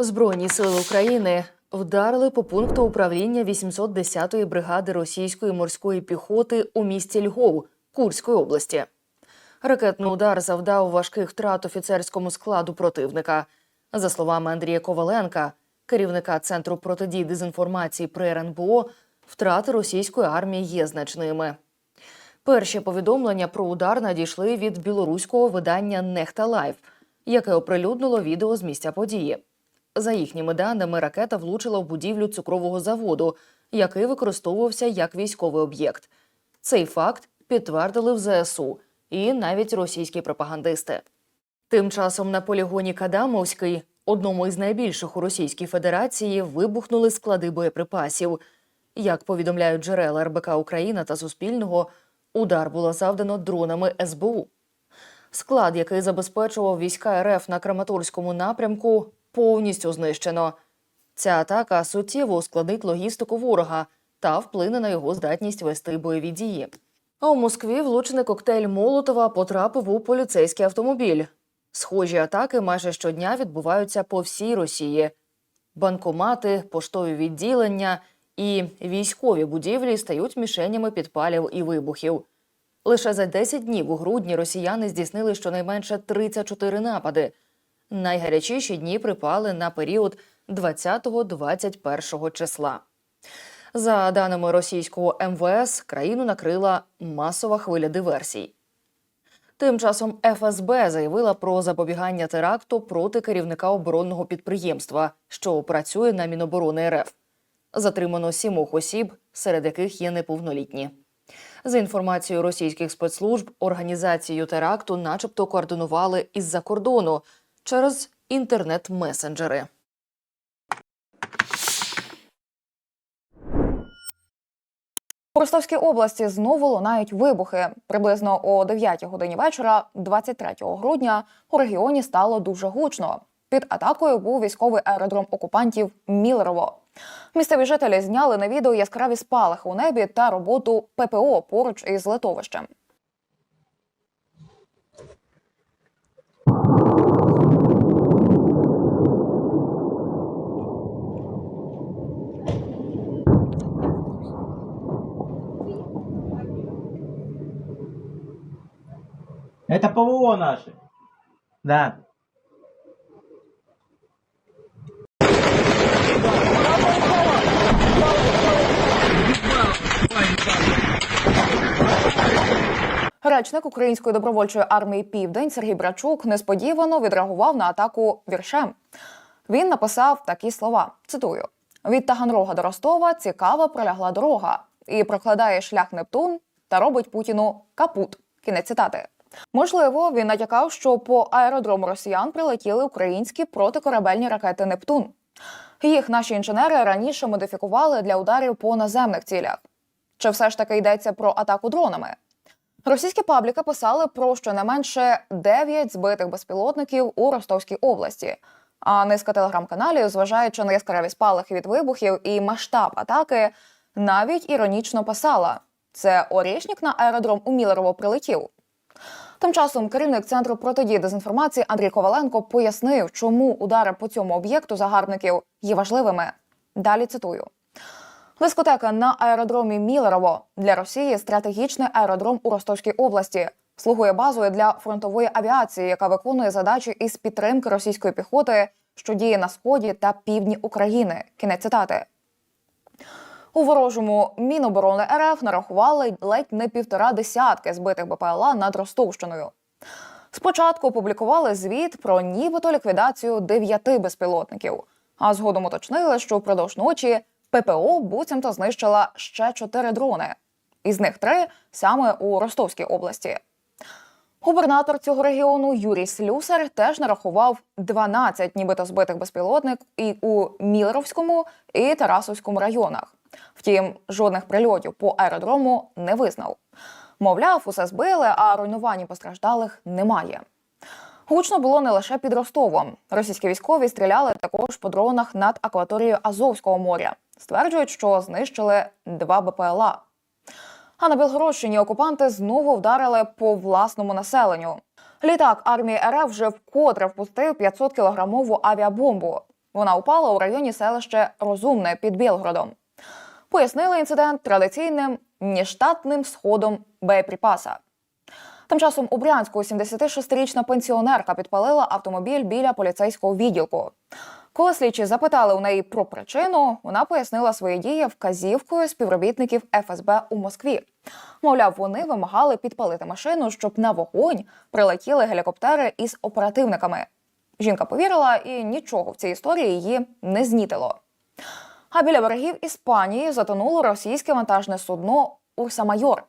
Збройні сили України вдарили по пункту управління 810-ї бригади російської морської піхоти у місті Львов Курської області. Ракетний удар завдав важких втрат офіцерському складу противника. За словами Андрія Коваленка, керівника центру протидії дезінформації при РНБО, втрати російської армії є значними. Перші повідомлення про удар надійшли від білоруського видання Нехта Лайф, яке оприлюднило відео з місця події. За їхніми даними, ракета влучила в будівлю цукрового заводу, який використовувався як військовий об'єкт. Цей факт підтвердили в ЗСУ і навіть російські пропагандисти. Тим часом на полігоні Кадамовський, одному із найбільших у Російській Федерації, вибухнули склади боєприпасів. Як повідомляють джерела РБК Україна та Суспільного, удар було завдано дронами СБУ. Склад, який забезпечував війська РФ на Краматорському напрямку, повністю знищено. Ця атака суттєво ускладнить логістику ворога та вплине на його здатність вести бойові дії. А у Москві влучений коктейль Молотова потрапив у поліцейський автомобіль. Схожі атаки майже щодня відбуваються по всій Росії. Банкомати, поштові відділення і військові будівлі стають мішенями підпалів і вибухів. Лише за 10 днів у грудні росіяни здійснили щонайменше 34 напади. Найгарячіші дні припали на період 20-21 числа. За даними російського МВС, країну накрила масова хвиля диверсій. Тим часом ФСБ заявила про запобігання теракту проти керівника оборонного підприємства, що працює на Міноборони РФ. Затримано сімох осіб, серед яких є неповнолітні. За інформацією російських спецслужб, організацію теракту, начебто, координували із-за кордону через інтернет-месенджери. У Ростовській області знову лунають вибухи. Приблизно о 9 годині вечора, 23 грудня, у регіоні стало дуже гучно. Під атакою був військовий аеродром окупантів Мілерово. Місцеві жителі зняли на відео яскраві спалахи у небі та роботу ППО поруч із литовищем. Это ПВО наши. Да. Речник Української добровольчої армії Південь Сергій Брачук несподівано відреагував на атаку віршем. Він написав такі слова: цитую: від Таганрога до Ростова цікава пролягла дорога і прокладає шлях Нептун та робить Путіну капут. Кінець цитати. Можливо, він натякав, що по аеродрому росіян прилетіли українські протикорабельні ракети Нептун. Їх наші інженери раніше модифікували для ударів по наземних цілях. Чи все ж таки йдеться про атаку дронами? Російські пабліки писали про щонайменше 9 збитих безпілотників у Ростовській області. А низка телеграм-каналів, зважаючи на яскраві спалахи від вибухів і масштаб атаки, навіть іронічно писала: це Орєшнік на аеродром у Мілерово прилетів. Тим часом керівник центру протидії дезінформації Андрій Коваленко пояснив, чому удари по цьому об'єкту загарбників є важливими. Далі цитую. Дискотека на аеродромі Мілерово для Росії стратегічний аеродром у Ростовській області. Слугує базою для фронтової авіації, яка виконує задачі із підтримки російської піхоти, що діє на сході та півдні України. Кінець цитати. У ворожому Міноборони РФ нарахували ледь не півтора десятки збитих БПЛА над Ростовщиною. Спочатку опублікували звіт про нібито ліквідацію дев'яти безпілотників, а згодом уточнили, що впродовж ночі ППО буцімто знищила ще чотири дрони. Із них три саме у Ростовській області. Губернатор цього регіону Юрій Слюсар теж нарахував 12 нібито збитих безпілотник і у Мілеровському і Тарасовському районах. Втім, жодних прильотів по аеродрому не визнав. Мовляв, усе збили, а руйнувань постраждалих немає. Гучно було не лише під Ростовом. Російські військові стріляли також по дронах над акваторією Азовського моря. Стверджують, що знищили два БПЛА. А на Білгородщині окупанти знову вдарили по власному населенню. Літак армії РФ вже вкотре впустив 500 кілограмову авіабомбу. Вона упала у районі селища Розумне під Білгородом. Пояснили інцидент традиційним нештатним сходом боєприпаса. Тим часом у Брянську 76-річна пенсіонерка підпалила автомобіль біля поліцейського відділку. Коли слідчі запитали у неї про причину, вона пояснила свої дії вказівкою співробітників ФСБ у Москві. Мовляв, вони вимагали підпалити машину, щоб на вогонь прилетіли гелікоптери із оперативниками. Жінка повірила, і нічого в цій історії її не знітило. А біля берегів Іспанії затонуло російське вантажне судно Урса-Майор.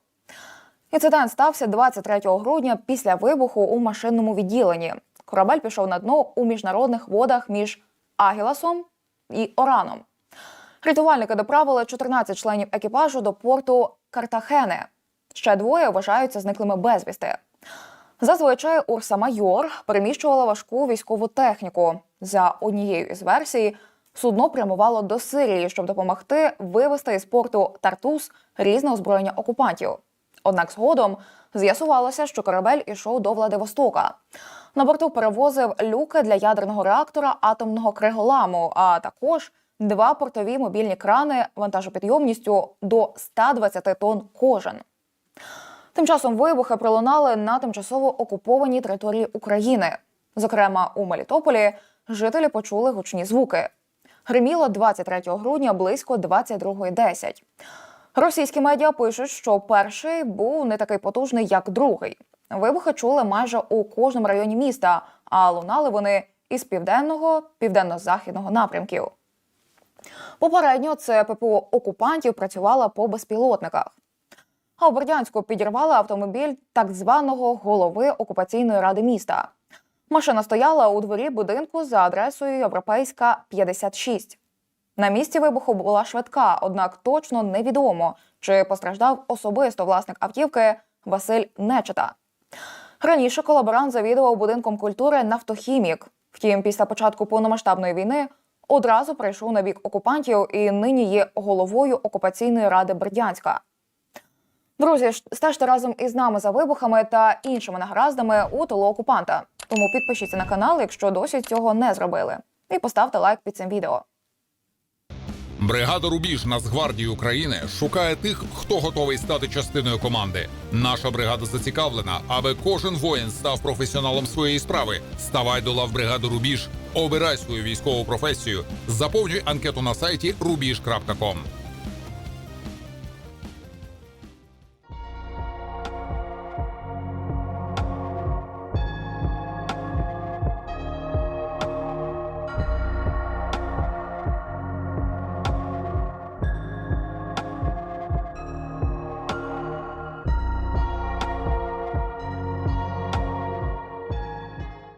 Інцидент стався 23 грудня після вибуху у машинному відділенні. Корабель пішов на дно у міжнародних водах між Агіласом і Ораном. Рятувальники доправили 14 членів екіпажу до порту Картахене. Ще двоє вважаються зниклими безвісти. Зазвичай Урса Майор переміщувала важку військову техніку. За однією із версій, судно прямувало до Сирії, щоб допомогти вивести із порту Тартус різне озброєння окупантів. Однак згодом з'ясувалося, що корабель ішов до Владивостока. На борту перевозив люки для ядерного реактора атомного криголаму, а також два портові мобільні крани вантажопідйомністю до 120 тонн кожен. Тим часом вибухи пролунали на тимчасово окупованій території України. Зокрема, у Мелітополі жителі почули гучні звуки. Гриміло 23 грудня близько 22.10. Російські медіа пишуть, що перший був не такий потужний, як другий. Вибухи чули майже у кожному районі міста, а лунали вони із південного, південно-західного напрямків. Попередньо це ППО окупантів працювала по безпілотниках. А у Бердянську підірвали автомобіль так званого голови окупаційної ради міста. Машина стояла у дворі будинку за адресою Європейська 56. На місці вибуху була швидка, однак точно невідомо, чи постраждав особисто власник автівки Василь Нечета. Раніше колаборант завідував будинком культури Нафтохімік. Втім, після початку повномасштабної війни одразу прийшов на бік окупантів і нині є головою окупаційної ради Бердянська. Друзі, стежте разом із нами за вибухами та іншими негараздами у тилу окупанта. Тому підпишіться на канал, якщо досі цього не зробили, і поставте лайк під цим відео. Бригада Рубіж Нацгвардії України шукає тих, хто готовий стати частиною команди. Наша бригада зацікавлена, аби кожен воїн став професіоналом своєї справи. Ставай до лав бригади Рубіж, обирай свою військову професію, заповнюй анкету на сайті rubiж.com.